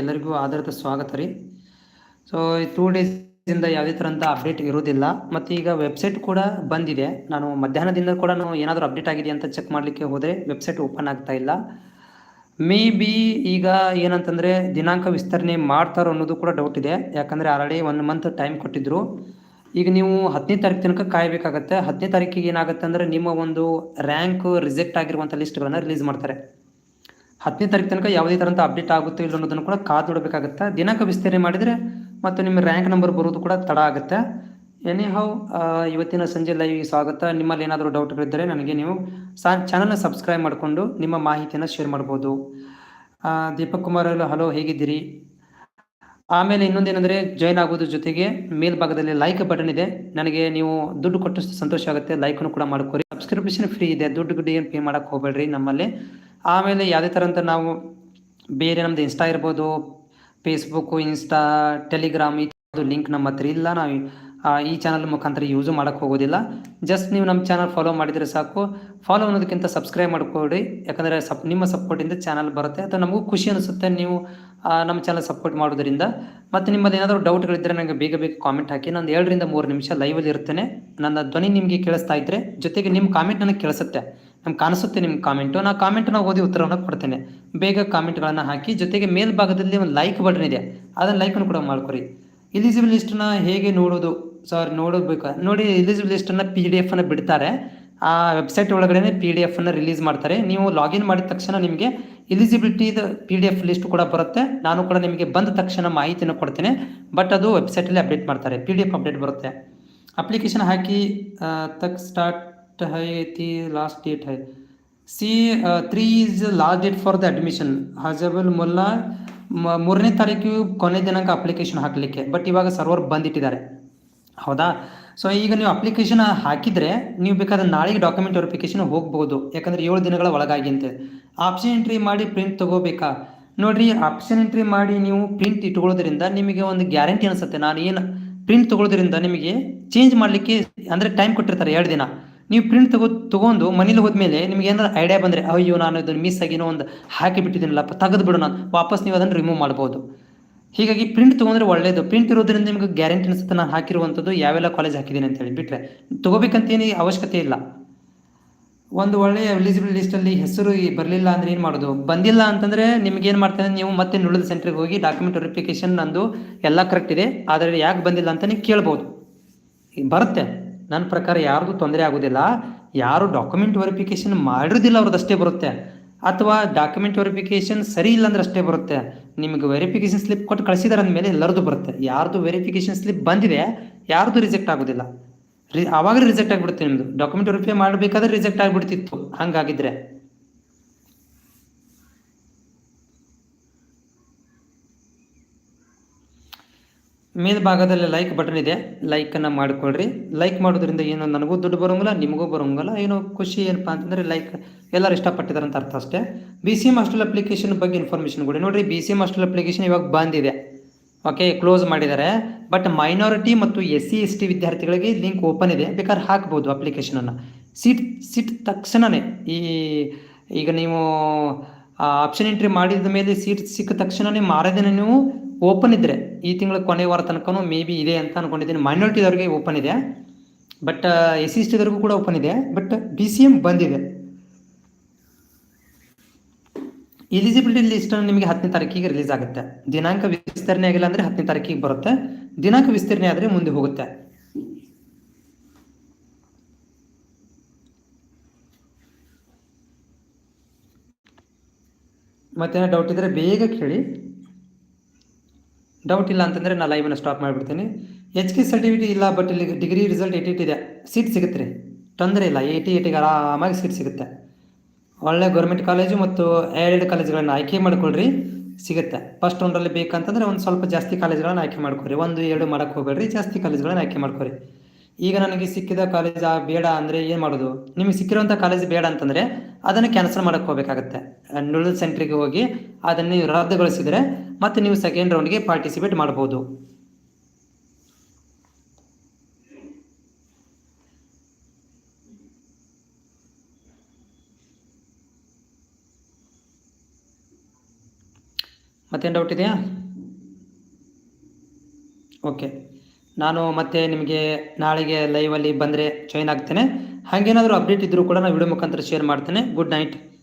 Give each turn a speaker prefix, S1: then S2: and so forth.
S1: ಎಲ್ಲರಿಗೂ ಆಧಾರಿತ ಸ್ವಾಗತ ರೀ. ಸೊ ಟೂ ಡೇಸಿಂದ ಯಾವುದೇ ಥರಂತ ಅಪ್ಡೇಟ್ ಇರೋದಿಲ್ಲ ಮತ್ತು ಈಗ ವೆಬ್ಸೈಟ್ ಕೂಡ ಬಂದಿದೆ. ನಾನು ಮಧ್ಯಾಹ್ನದಿಂದ ಕೂಡ ನಾನು ಏನಾದರೂ ಅಪ್ಡೇಟ್ ಆಗಿದೆ ಅಂತ ಚೆಕ್ ಮಾಡಲಿಕ್ಕೆ ಹೋದರೆ ವೆಬ್ಸೈಟ್ ಓಪನ್ ಆಗ್ತಾ ಇಲ್ಲ. ಮೇ ಬಿ ಈಗ ಏನಂತಂದರೆ ದಿನಾಂಕ ವಿಸ್ತರಣೆ ಮಾಡ್ತಾರೋ ಅನ್ನೋದು ಕೂಡ ಡೌಟ್ ಇದೆ. ಯಾಕಂದರೆ ಆಲ್ರೆಡಿ ಒನ್ ಮಂತ್ ಟೈಮ್ ಕೊಟ್ಟಿದ್ರು. ಈಗ ನೀವು ಹತ್ತನೇ ತಾರೀಕು ತನಕ ಕಾಯಬೇಕಾಗತ್ತೆ. ಹತ್ತನೇ ತಾರೀಕಿಗೆ ಏನಾಗುತ್ತೆ ಅಂದರೆ ನಿಮ್ಮ ಒಂದು ರ್ಯಾಂಕ್ ರಿಜೆಕ್ಟ್ ಆಗಿರುವಂಥ ಲಿಸ್ಟ್ಗಳನ್ನು ರಿಲೀಸ್ ಮಾಡ್ತಾರೆ. ಹತ್ತನೇ ತಾರೀಕು ತನಕ ಯಾವುದೇ ಥರಂತ ಅಪ್ಡೇಟ್ ಆಗುತ್ತೋ ಇಲ್ಲ ಅನ್ನೋದನ್ನು ಕೂಡ ಕಾದು ನೋಡಬೇಕಾಗುತ್ತೆ ದಿನಾಂಕ ವಿಸ್ತರಣೆ ಮಾಡಿದರೆ ಮತ್ತು ನಿಮ್ಮ ರ್ಯಾಂಕ್ ನಂಬರ್ ಬರೋದು ಕೂಡ ತಡ ಆಗುತ್ತೆ. ಎನಿ ಹೌ ಇವತ್ತಿನ ಸಂಜೆ ಲೈವ್ ಸ್ವಾಗತ. ನಿಮ್ಮಲ್ಲಿ ಏನಾದರೂ ಡೌಟ್ಗಳಿದ್ದರೆ ನನಗೆ ನೀವು ಸಾ ಚಾನಲ್ನ ಸಬ್ಸ್ಕ್ರೈಬ್ ಮಾಡಿಕೊಂಡು ನಿಮ್ಮ ಮಾಹಿತಿಯನ್ನು ಶೇರ್ ಮಾಡ್ಬೋದು. ದೀಪಕ್ ಕುಮಾರ್ ಅವರು ಹಲೋ ಹೇಗಿದ್ದೀರಿ? ಆಮೇಲೆ ಇನ್ನೊಂದೇನೆಂದರೆ ಜಾಯ್ನ್ ಆಗೋದ್ರ ಜೊತೆಗೆ ಮೇಲ್ಭಾಗದಲ್ಲಿ ಲೈಕ್ ಬಟನ್ ಇದೆ. ನನಗೆ ನೀವು ದುಡ್ಡು ಕೊಟ್ಟಷ್ಟು ಸಂತೋಷ ಆಗುತ್ತೆ. ಲೈಕನ್ನು ಕೂಡ ಮಾಡ್ಕೊರಿ. ಸಬ್ಸ್ಕ್ರಿಪ್ಷನ್ ಫ್ರೀ ಇದೆ. ದುಡ್ಡು ದುಡ್ಡು ಏನು ಪೇ ಮಾಡೋಕ್ಕೆ ಹೋಗಬೇಡ್ರಿ ನಮ್ಮಲ್ಲಿ. ಆಮೇಲೆ ಯಾವುದೇ ಥರ ಅಂತ ನಾವು ಬೇರೆ ನಮ್ಮದು ಇನ್ಸ್ಟಾ ಇರ್ಬೋದು ಫೇಸ್ಬುಕ್ಕು ಇನ್ಸ್ಟಾ ಟೆಲಿಗ್ರಾಮ್ ಈ ಲಿಂಕ್ ನಮ್ಮ ಹತ್ರ ಇಲ್ಲ. ನಾವು ಈ ಚಾನಲ್ ಮುಖಾಂತರ ಯೂಸು ಮಾಡೋಕ್ಕೆ ಹೋಗೋದಿಲ್ಲ. ಜಸ್ಟ್ ನೀವು ನಮ್ಮ ಚಾನಲ್ ಫಾಲೋ ಮಾಡಿದರೆ ಸಾಕು. ಫಾಲೋ ಅನ್ನೋದಕ್ಕಿಂತ ಸಬ್ಸ್ಕ್ರೈಬ್ ಮಾಡ್ಕೊಳ್ಳಿ. ಯಾಕಂದರೆ ಸಪ್, ನಿಮ್ಮ ಸಪೋರ್ಟಿಂದ ಚಾನಲ್ ಬರುತ್ತೆ. ಅಥವಾ ನಮಗೂ ಖುಷಿ ಅನಿಸುತ್ತೆ ನೀವು ನಮ್ಮ ಚಾನಲ್ ಸಪೋರ್ಟ್ ಮಾಡೋದ್ರಿಂದ ಮತ್ತು ನಿಮ್ಮದು ಏನಾದರೂ ಡೌಟ್ಗಳಿದ್ದರೆ ನನಗೆ ಬೇಗ ಬೇಗ ಕಾಮೆಂಟ್ ಹಾಕಿ. ನಾನು ಎರಡರಿಂದ ಮೂರು ನಿಮಿಷ ಲೈವಲ್ಲಿ ಇರ್ತೇನೆ. ನನ್ನ ಧ್ವನಿ ನಿಮಗೆ ಕೇಳಿಸ್ತಾ ಇದ್ದರೆ ಜೊತೆಗೆ ನಿಮ್ಮ ಕಾಮೆಂಟ್ ನನಗೆ ಕೇಳಿಸುತ್ತೆ. ನಮ್ಗೆ ಕಾಣಿಸುತ್ತೆ ನಿಮ್ಮ ಕಾಮೆಂಟು. ನಾ ಕಾಮೆಂಟ್ನ ಓದಿ ಉತ್ತರವನ್ನು ಕೊಡ್ತೇನೆ. ಬೇಗ ಕಾಮೆಂಟ್ಗಳನ್ನು ಹಾಕಿ, ಜೊತೆಗೆ ಮೇಲ್ಭಾಗದಲ್ಲಿ ಒಂದು ಲೈಕ್ ಬಟನ್ ಇದೆ. ಅದನ್ನು ಲೈಕನ್ನು ಕೂಡ ಮಾಡ್ಕೊರಿ. ಇಲಿಜಿಬಲ್ ಲಿಸ್ಟನ್ನ ಹೇಗೆ ನೋಡೋದು? ಸರ್ ನೋಡಬೇಕು ನೋಡಿ ಇಲಿಜಿಬಲ್ ಲಿಸ್ಟನ್ನು ಪಿ ಡಿ ಎಫನ್ನು ಬಿಡ್ತಾರೆ. ಆ ವೆಬ್ಸೈಟ್ ಒಳಗಡೆ ಪಿ ಡಿ ಎಫನ್ನು ರಿಲೀಸ್ ಮಾಡ್ತಾರೆ. ನೀವು ಲಾಗಿನ್ ಮಾಡಿದ ತಕ್ಷಣ ನಿಮಗೆ ಎಲಿಜಿಬಿಲಿಟಿದು ಪಿ ಡಿ ಎಫ್ ಲಿಸ್ಟ್ ಕೂಡ ಬರುತ್ತೆ. ನಾನು ಕೂಡ ನಿಮಗೆ ಬಂದ ತಕ್ಷಣ ಮಾಹಿತಿಯನ್ನು ಕೊಡ್ತೇನೆ. ಬಟ್ ಅದು ವೆಬ್ಸೈಟಲ್ಲಿ ಅಪ್ಡೇಟ್ ಮಾಡ್ತಾರೆ. ಪಿ ಡಿ ಎಫ್ ಅಪ್ಡೇಟ್ ಬರುತ್ತೆ. ಅಪ್ಲಿಕೇಶನ್ ಹಾಕಿ ತಕ್ ಸ್ಟಾರ್ಟ್ ಹೈ ಐತಿ ಲಾಸ್ಟ್ ಡೇಟ್ ಹೈ C three is last date for the admission ಹಜಬಲ್ ಮುಲ್ಲಾ ಮೂರನೇ ತಾರೀಕು ಕೊನೆ ದಿನಾಂಕ ಅಪ್ಲಿಕೇಶನ್ ಹಾಕಲಿಕ್ಕೆ ಬಟ್ ಇವಾಗ ಸರ್ವರ್ ಬಂದಿಟ್ಟಿದ್ದಾರೆ. ಹೌದಾ? ಸೊ ಈಗ ನೀವು ಅಪ್ಲಿಕೇಶನ್ ಹಾಕಿದರೆ ನೀವು ಬೇಕಾದ್ರೆ ನಾಳೆಗೆ ಡಾಕ್ಯುಮೆಂಟ್ ವೆರಿಫಿಕೇಶನ್ ಹೋಗ್ಬೋದು, ಯಾಕಂದರೆ ಏಳು ದಿನಗಳ ಒಳಗಾಗಿ ಅಂತ. ಆಪ್ಷನ್ ಎಂಟ್ರಿ ಮಾಡಿ ಪ್ರಿಂಟ್ ತಗೋಬೇಕಾ? ನೋಡ್ರಿ ಆಪ್ಷನ್ ಎಂಟ್ರಿ ಮಾಡಿ ನೀವು ಪ್ರಿಂಟ್ ಇಟ್ಕೊಳ್ಳೋದ್ರಿಂದ ನಿಮಗೆ ಒಂದು ಗ್ಯಾರಂಟಿ ಅನಿಸುತ್ತೆ. ನಾನು ಏನು ಪ್ರಿಂಟ್ ತಗೊಳ್ಳೋದ್ರಿಂದ ನಿಮಗೆ ಚೇಂಜ್ ಮಾಡಲಿಕ್ಕೆ ಅಂದರೆ ಟೈಮ್ ಕೊಟ್ಟಿರ್ತಾರೆ ಎರಡು ದಿನ. ನೀವು ಪ್ರಿಂಟ್ ತಗೋ ತಗೊಂಡು ಮನೇಲಿ ಹೋದ್ಮೇಲೆ ನಿಮ್ಗೆ ಏನಾದ್ರು ಐಡಿಯಾ ಬಂದರೆ, ಅಯ್ಯೋ ನಾನು ಇದನ್ನು ಮಿಸ್ ಆಗಿನೋ ಒಂದು ಹಾಕಿ ಬಿಟ್ಟಿದ್ದೀನಲ್ಲಪ್ಪ ತೆಗೆದು ಬಿಡು ನಾನು, ವಾಪಸ್ ನೀವು ಅದನ್ನು ರಿಮೂವ್ ಮಾಡ್ಬೋದು. ಹೀಗಾಗಿ ಪ್ರಿಂಟ್ ತೊಗೊಂಡ್ರೆ ಒಳ್ಳೇದು. ಪ್ರಿಂಟ್ ಇರೋದ್ರಿಂದ ನಿಮ್ಗೆ ಗ್ಯಾರಂಟಿ ಅನಿಸುತ್ತೆ ನಾನು ಹಾಕಿರುವಂಥದ್ದು, ಯಾವೆಲ್ಲ ಕಾಲೇಜ್ ಹಾಕಿದ್ದೀನಿ ಅಂತೇಳಿ ಬಿಟ್ಟರೆ ತೊಗೋಬೇಕಂತೇನು ಅವಶ್ಯಕತೆ ಇಲ್ಲ. ಒಂದು ಒಳ್ಳೆಯ ಎಲಿಜಿಬಲ್ ಲಿಸ್ಟಲ್ಲಿ ಹೆಸರು ಬರಲಿಲ್ಲ ಅಂದ್ರೆ ಏನು ಮಾಡೋದು? ಬಂದಿಲ್ಲ ಅಂತಂದರೆ ನಿಮ್ಗೆ ಏನು ಮಾಡ್ತಾರೆ ನೀವು ಮತ್ತೆ ನುಳಿದ ಸೆಂಟ್ರಿಗೆ ಹೋಗಿ ಡಾಕ್ಯುಮೆಂಟ್ ವೆರಿಫಿಕೇಶನ್ ನಂದು ಎಲ್ಲ ಕರೆಕ್ಟ್ ಇದೆ. ಆದರೆ ಯಾಕೆ ಬಂದಿಲ್ಲ ಅಂತ ನೀವು ಕೇಳ್ಬೋದು. ಬರುತ್ತೆ. ನನ್ನ ಪ್ರಕಾರ ಯಾರ್ದು ತೊಂದರೆ ಆಗೋದಿಲ್ಲ. ಯಾರು ಡಾಕ್ಯುಮೆಂಟ್ ವೆರಿಫಿಕೇಶನ್ ಮಾಡಿರೋದಿಲ್ಲ ಅವ್ರದ್ದಷ್ಟೇ ಬರುತ್ತೆ. ಅಥವಾ ಡಾಕ್ಯುಮೆಂಟ್ ವೆರಿಫಿಕೇಶನ್ ಸರಿ ಇಲ್ಲ ಅಂದ್ರೆ ಅಷ್ಟೇ ಬರುತ್ತೆ. ನಿಮಗೆ ವೆರಿಫಿಕೇಶನ್ ಸ್ಲಿಪ್ ಕೊಟ್ಟು ಕಳಿಸಿದಾರೆ ಅಂದಮೇಲೆ ಎಲ್ಲರದು ಬರುತ್ತೆ. ಯಾರ್ದು ವೆರಿಫಿಕೇಶನ್ ಸ್ಲಿಪ್ ಬಂದಿದೆ, ಯಾರ್ದು ರಿಜೆಕ್ಟ್ ಆಗೋದಿಲ್ಲ. ರಿ ಆವಾಗ ರಿಜೆಕ್ಟ್ ಆಗಿಬಿಡುತ್ತೆ ನಿಮ್ಮದು ಡಾಕ್ಯುಮೆಂಟ್ ವೆರಿಫೈ ಮಾಡಬೇಕಾದ್ರೆ ರಿಜೆಕ್ಟ್ ಆಗಿಬಿಡ್ತಿತ್ತು. ಹಂಗಾಗಿದ್ರೆ. ಮೇಲ್ಭಾಗದಲ್ಲಿ ಲೈಕ್ ಬಟನ್ ಇದೆ. ಲೈಕನ್ನು ಮಾಡಿಕೊಳ್ರಿ. ಲೈಕ್ ಮಾಡೋದ್ರಿಂದ ಏನು ನನಗೂ ದುಡ್ಡು ಬರೋಂಗಿಲ್ಲ, ನಿಮಗೂ ಬರೋಂಗಿಲ್ಲ. ಏನೋ ಖುಷಿ ಏನಪ್ಪ ಅಂತಂದರೆ ಲೈಕ್ ಎಲ್ಲರೂ ಇಷ್ಟಪಟ್ಟಿದ್ದಾರೆ ಅಂತ ಅರ್ಥ ಅಷ್ಟೇ. B C M hostel application ಬಗ್ಗೆ ಇನ್ಫಾರ್ಮೇಷನ್ ಕೊಡಿ. ನೋಡಿರಿ B C M hostel application ಇವಾಗ ಬಂದಿದೆ. ಓಕೆ ಕ್ಲೋಸ್ ಮಾಡಿದ್ದಾರೆ. ಬಟ್ ಮೈನಾರಿಟಿ ಮತ್ತು ಎಸ್ ಸಿ ಎಸ್ ಟಿ ವಿದ್ಯಾರ್ಥಿಗಳಿಗೆ ಲಿಂಕ್ ಓಪನ್ ಇದೆ. ಬೇಕಾದ್ರೆ ಹಾಕ್ಬೋದು ಅಪ್ಲಿಕೇಶನನ್ನು ಸೀಟ್ ಸೀಟ್ ತಕ್ಷಣನೇ. ಈ, ಈಗ ನೀವು ಆಪ್ಷನ್ ಎಂಟ್ರಿ ಮಾಡಿದ ಮೇಲೆ ಸೀಟ್ ಸಿಕ್ಕ ತಕ್ಷಣವೇ ಮಾರೇ ನೀವು ಓಪನ್ ಇದ್ದರೆ ಈ ತಿಂಗಳ ಕೊನೆ ವಾರ ತನಕನೂ ಮೇ ಬಿ ಇದೆ ಅಂತ ಅನ್ಕೊಂಡಿದ್ದೀನಿ. ಮೈನಾರಿಟಿದವ್ರಿಗೆ ಓಪನ್ ಇದೆ. ಬಟ್ ಎಸ್ ಸಿ ಎಸ್ ಟಿದವ್ರಿಗೂ ಕೂಡ ಓಪನ್ ಇದೆ. ಬಟ್ ಬಿ ಸಿ ಎಂ ಬಂದಿದೆ. ಎಲಿಜಿಬಿಲಿಟಿ ಲಿಸ್ಟ್ ನಿಮಗೆ ಹತ್ತನೇ ತಾರೀಕಿಗೆ ರಿಲೀಸ್ ಆಗುತ್ತೆ. ದಿನಾಂಕ ವಿಸ್ತರಣೆ ಆಗಿಲ್ಲ ಅಂದರೆ ಹತ್ತನೇ ತಾರೀಕಿಗೆ ಬರುತ್ತೆ. ದಿನಾಂಕ ವಿಸ್ತರಣೆ ಆದರೆ ಮುಂದೆ ಹೋಗುತ್ತೆ. ಮತ್ತೇನೋ ಡೌಟ್ ಇದ್ದರೆ ಬೇಗ ಕೇಳಿ. ಡೌಟ್ ಇಲ್ಲ ಅಂತಂದರೆ ನಾನು ಲೈವನ್ನು ಸ್ಟಾಪ್ ಮಾಡಿಬಿಡ್ತೀನಿ. ಎಚ್ ಕೆ ಸರ್ಟಿಫಿಕೇಟ್ ಇಲ್ಲ ಬಟ್ ಇಲ್ಲಿ ಡಿಗ್ರಿ ರಿಸಲ್ಟ್ ಏಟ್ ಏಟ್ ಇದೆ. ಸೀಟ್ ಸಿಗುತ್ತೆ ರೀ. ತೊಂದರೆ ಇಲ್ಲ ಏಯ್ಟಿ ಏಯ್ಟಿಗೆ ಆರಾಮಾಗಿ ಸೀಟ್ ಸಿಗುತ್ತೆ. ಒಳ್ಳೆ ಗೌರ್ಮೆಂಟ್ ಕಾಲೇಜು ಮತ್ತು ಎರಡು ಕಾಲೇಜುಗಳನ್ನು ಆಯ್ಕೆ ಮಾಡ್ಕೊಳ್ರಿ, ಸಿಗುತ್ತೆ. ಫಸ್ಟ್ ರೌಂಡಲ್ಲಿ ಬೇಕಂತಂದರೆ ಒಂದು ಸ್ವಲ್ಪ ಜಾಸ್ತಿ ಕಾಲೇಜ್ಗಳನ್ನು ಆಯ್ಕೆ ಮಾಡ್ಕೊರಿ. ಒಂದು, ಎರಡು ಮಾಡೋಕ್ಕೆ ಹೋಗಬೇಡ್ರಿ, ಜಾಸ್ತಿ ಕಾಲೇಜ್ಗಳನ್ನು ಆಯ್ಕೆ ಮಾಡ್ಕೊರಿ. ಈಗ ನನಗೆ ಸಿಕ್ಕಿದ ಕಾಲೇಜ್ ಬೇಡ ಅಂದರೆ ಏನು ಮಾಡೋದು? ನಿಮಗೆ ಸಿಕ್ಕಿರುವಂತ ಕಾಲೇಜ್ ಬೇಡ ಅಂತಂದರೆ ಅದನ್ನು ಕ್ಯಾನ್ಸಲ್ ಮಾಡೋಕ್ಕೆ ಹೋಗಬೇಕಾಗತ್ತೆ. ನುಳಿದ ಸೆಂಟ್ರಿಗೆ ಹೋಗಿ ಅದನ್ನು ನೀವು ರದ್ದುಗೊಳಿಸಿದರೆ ಮತ್ತೆ ನೀವು ಸೆಕೆಂಡ್ ರೌಂಡ್ಗೆ ಪಾರ್ಟಿಸಿಪೇಟ್ ಮಾಡ್ಬೋದು. ಮತ್ತೇನು ಡೌಟ್ ಇದೆಯಾ? ಓಕೆ ನಾನು ಮತ್ತೆ ನಿಮಗೆ ನಾಳೆಗೆ ಲೈವಲ್ಲಿ ಬಂದರೆ ಜಾಯ್ನ್ ಆಗ್ತೇನೆ. ಹಾಗೇನಾದರೂ ಅಪ್ಡೇಟ್ ಇದ್ದರೂ ಕೂಡ ನಾನು ವಿಡಿಯೋ ಮುಖಾಂತರ ಶೇರ್ ಮಾಡ್ತೇನೆ. Good night